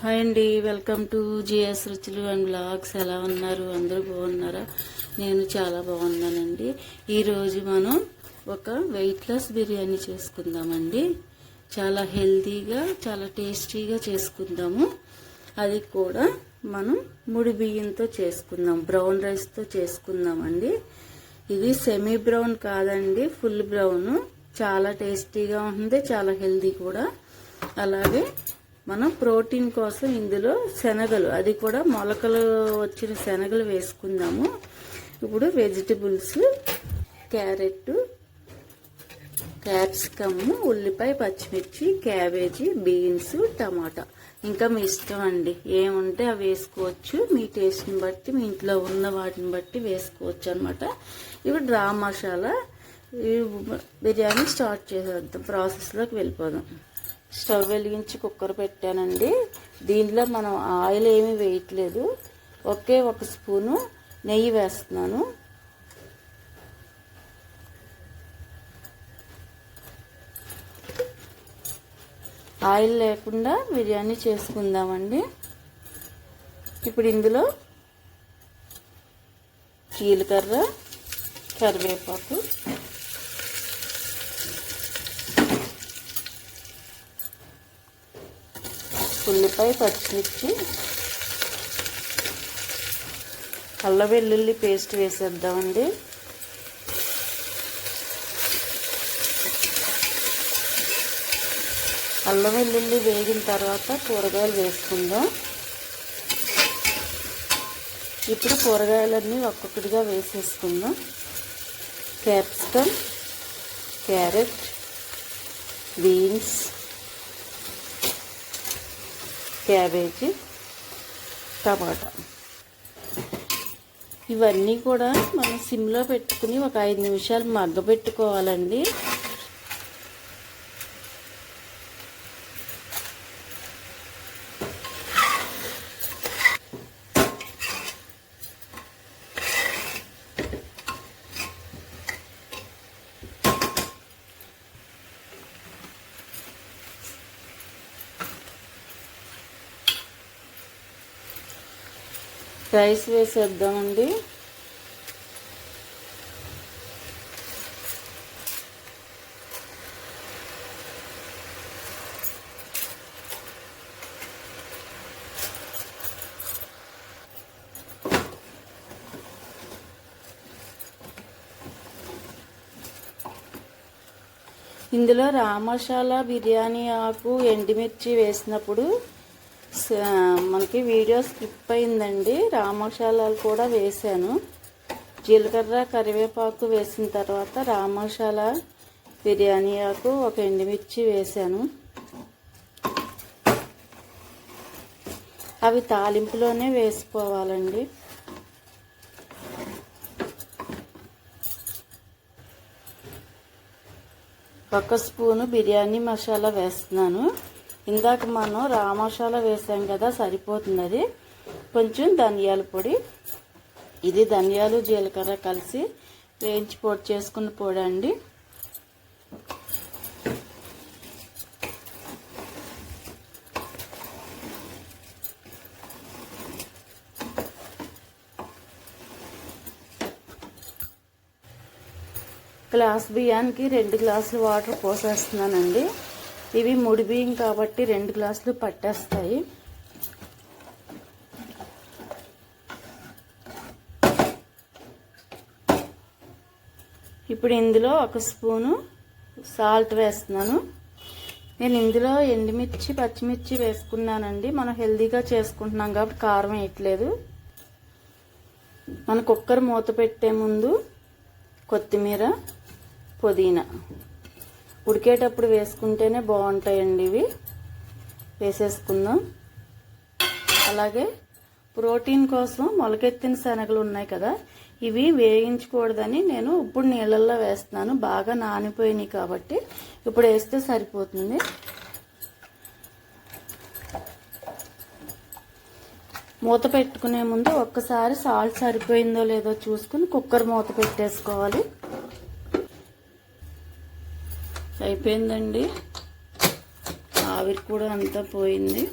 Hi అండి welcome to GS రుచులు and blogs. ఎలా ఉన్నారు? అందరూ బాగున్నారా? నేను చాలా బాగున్నానండి. ఈరోజు మనం ఒక వెయిట్ లాస్ బిర్యానీ చేసుకుందామండి. చాలా హెల్తీగా చాలా టేస్టీగా చేసుకుందాము. అది కూడా మనం ముడి బియ్యంతో చేసుకుందాం బ్రౌన్ రైస్తో చేసుకుందామండి. ఇది సెమీ బ్రౌన్ కాదండి ఫుల్ బ్రౌన్ చాలా టేస్టీగా ఉంటుంది చాలా హెల్తీ కూడా. అలాగే మనం ప్రోటీన్ కోసం ఇందులో శనగలు అది కూడా మొలకలు వచ్చిన శనగలు వేసుకుందాము. ఇప్పుడు వెజిటబుల్స్ క్యారెట్ క్యాప్సికమ్ ఉల్లిపాయ పచ్చిమిర్చి క్యాబేజీ బీన్స్ టమాటా. ఇంకా మీ ఇష్టం అండి. ఏముంటే అవి వేసుకోవచ్చు. మీ టేస్ట్ని బట్టి మీ ఇంట్లో ఉన్న వాటిని బట్టి వేసుకోవచ్చు అనమాట ఇవి డ్రా మసాలా బిర్యానీ స్టార్ట్ చేసేద్దాం. ప్రాసెస్లోకి వెళ్ళిపోదాం. స్టవ్ వెలిగించి కుక్కర్ పెట్టానండి. దీంట్లో మనం ఆయిల్ ఏమీ వేయట్లేదు. ఒకే ఒక స్పూను నెయ్యి వేస్తున్నాను. ఆయిల్ లేకుండా బిర్యానీ చేసుకుందామండి. ఇప్పుడు ఇందులో జీలకర్ర కరివేపాకు ఉల్లిపాయ పచ్చిమిర్చి అల్ల వెల్లుల్లి పేస్ట్ వేసేద్దామండి. అల్లం వెల్లుల్లి వేగిన తర్వాత కూరగాయలు వేసుకుందాం. ఇప్పుడు కూరగాయలన్నీ ఒక్కొక్కటిగా వేసేసుకుందాం. Capsicum carrot beans cabbage tomato. ఇవన్నీ కూడా మనం సిమ్లో పెట్టుకుని ఒక ఐదు నిమిషాలు మగ్గ రైస్ వేసేద్దామండి. ఇందులో రామశాల బిర్యానీ ఆకు ఎండుమిర్చి వేసినప్పుడు మనకి వీడియో స్కిప్ అయిందండి. రామశాలాలు కూడా వేశాను. జీలకర్ర కరివేపాకు వేసిన తర్వాత రామశాల బిర్యానీ ఆకు ఒక ఎండుమిర్చి వేశాను. అవి తాలింపులోనే వేసుకోవాలండి. ఒక స్పూను బిర్యానీ మసాలా వేస్తున్నాను. ఇందాక మనం రా వేసాం కదా సరిపోతుంది అది కొంచెం ధనియాల పొడి. ఇది ధనియాలు జీలకర్ర కలిసి వేయించి పొడి చేసుకున్న పొడి అండి గ్లాస్ బియ్యానికి రెండు గ్లాసులు వాటర్ పోసేస్తున్నానండి. ఇవి ముడి బియ్యం కాబట్టి రెండు గ్లాసులు పట్టేస్తాయి. ఇప్పుడు ఇందులో ఒక స్పూను సాల్ట్ వేస్తున్నాను. నేను ఇందులో ఎండుమిర్చి పచ్చిమిర్చి వేసుకున్నానండి. మనం హెల్దీగా చేసుకుంటున్నాం కాబట్టి కారం వేయట్లేదు. మన కుక్కర్ మూత పెట్టే ముందు కొత్తిమీర పుదీనా ఉడికేటప్పుడు వేసుకుంటేనే బాగుంటాయండి ఇవి. వేసేసుకుందాం. అలాగే ప్రోటీన్ కోసం మొలకెత్తిన శనగలు ఉన్నాయి కదా ఇవి వేయించకూడదని నేను ఇప్పుడు నీళ్ళల్లో వేస్తున్నాను. బాగా నానిపోయినాయి కాబట్టి ఇప్పుడు వేస్తే సరిపోతుంది. మూత పెట్టుకునే ముందు ఒక్కసారి సాల్ట్ సరిపోయిందో లేదో చూసుకుని కుక్కర్ మూత పెట్టేసుకోవాలి. అయిపోయిందండి. ఆవిరి కూడా అంతా పోయింది.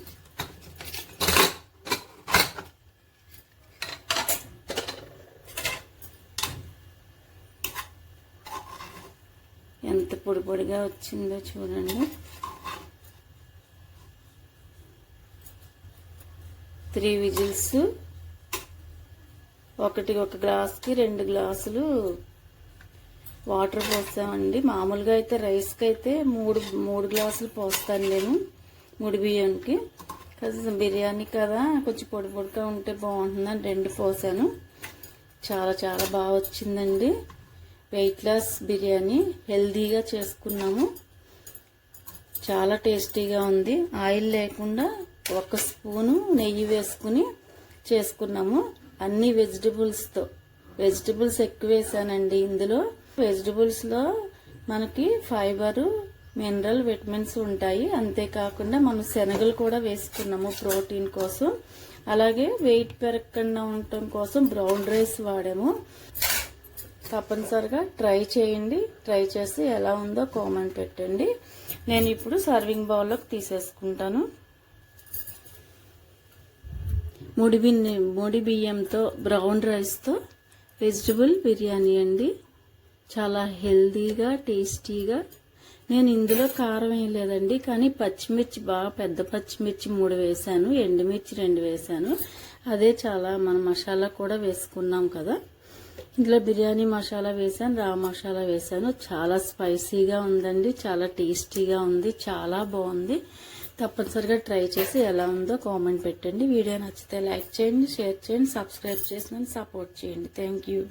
ఎంత పొడి పొడిగా వచ్చిందో చూడండి. త్రీ విజిల్స్ ఒకటి ఒక గ్లాస్కి రెండు గ్లాసులు వాటర్ పోస్తామండి. మామూలుగా అయితే రైస్కి అయితే మూడు మూడు గ్లాసులు పోస్తాను నేను మూడు బియ్యానికి. కాస్త బిర్యానీ కదా కొంచెం పొడి పొడిగా ఉంటే బాగుంటుందని రెండు పోసాను. చాలా చాలా బాగా వచ్చిందండి. వెయిట్ లాస్ బిర్యానీ హెల్దీగా చేసుకున్నాము. చాలా టేస్టీగా ఉంది. ఆయిల్ లేకుండా ఒక స్పూను నెయ్యి వేసుకుని చేసుకున్నాము. అన్ని వెజిటబుల్స్తో వెజిటబుల్స్ ఎక్కువ వేసానండి ఇందులో. వెజిటబుల్స్లో మనకి ఫైబరు మినరల్ విటమిన్స్ ఉంటాయి. అంతేకాకుండా మనం శనగలు కూడా వేసుకున్నాము ప్రోటీన్ కోసం. అలాగే వెయిట్ పెరగకుండా ఉండటం కోసం బ్రౌన్ రైస్ వాడాము. తప్పనిసరిగా ట్రై చేయండి. ట్రై చేసి ఎలా ఉందో కామెంట్ పెట్టండి. నేను ఇప్పుడు సర్వింగ్ బౌల్లోకి తీసేసుకుంటాను. ముడి బియ్యం ముడి బియ్యంతో బ్రౌన్ రైస్తో వెజిటబుల్ బిర్యానీ అండి. చాలా హెల్దీగా టేస్టీగా. నేను ఇందులో కారం వేయలేదండి కానీ పచ్చిమిర్చి బాగా పెద్ద పచ్చిమిర్చి మూడు వేసాను ఎండుమిర్చి రెండు వేసాను అదే చాలా మన మసాలా కూడా వేసుకున్నాం కదా. ఇందులో బిర్యానీ మసాలా వేసాను రా మసాలా వేసాను చాలా స్పైసీగా ఉందండి చాలా టేస్టీగా ఉంది చాలా బాగుంది. తప్పనిసరిగా ట్రై చేసి ఎలా ఉందో కామెంట్ పెట్టండి. వీడియో నచ్చితే లైక్ చేయండి షేర్ చేయండి సబ్స్క్రైబ్ చేసి సపోర్ట్ చేయండి. Thank you.